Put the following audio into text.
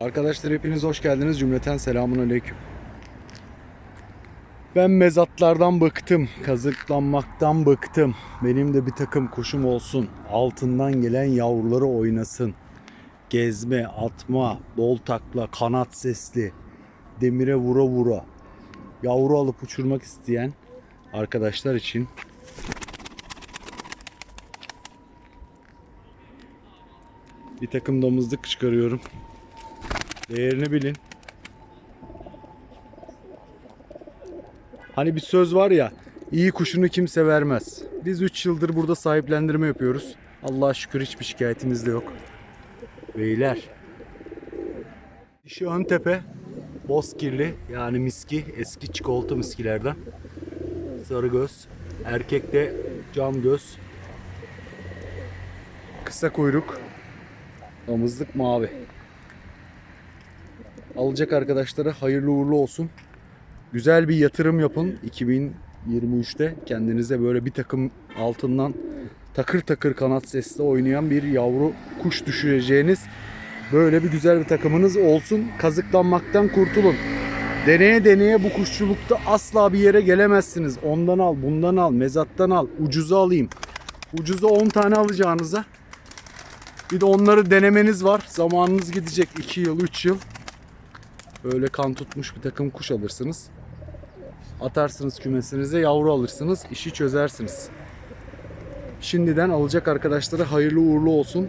Arkadaşlar hepiniz hoş geldiniz. Cümleten selamun aleyküm. Ben mezatlardan bıktım. Kazıklanmaktan bıktım. Benim de bir takım kuşum olsun. Altından gelen yavruları oynasın. Gezme, atma, bol takla, kanat sesli. Demire vura vura. Yavru alıp uçurmak isteyen arkadaşlar için bir takım damızlık çıkarıyorum. Değerini bilin. Hani bir söz var ya, iyi kuşunu kimse vermez. Biz 3 yıldır burada sahiplendirme yapıyoruz. Allah'a şükür hiçbir şikayetimiz de yok. Beyler. Dişi ön tepe, bozkirli yani miski, eski çikolata miskilerden. Sarı göz. Erkekte cam göz. Kısa kuyruk. Damızlık mavi. Alacak arkadaşlara hayırlı uğurlu olsun. Güzel bir yatırım yapın 2023'te. Kendinize böyle bir takım altından takır takır kanat sesle oynayan bir yavru kuş düşüreceğiniz böyle bir güzel bir takımınız olsun. Kazıklanmaktan kurtulun. Deneye deneye bu kuşçulukta asla bir yere gelemezsiniz. Ondan al, bundan al, mezattan al, ucuza alayım. Ucuza 10 tane alacağınıza bir de onları denemeniz var. Zamanınız gidecek 2 yıl, 3 yıl. Böyle kan tutmuş bir takım kuş alırsınız. Atarsınız kümesinize yavru alırsınız. işi çözersiniz. Şimdiden alacak arkadaşlara hayırlı uğurlu olsun.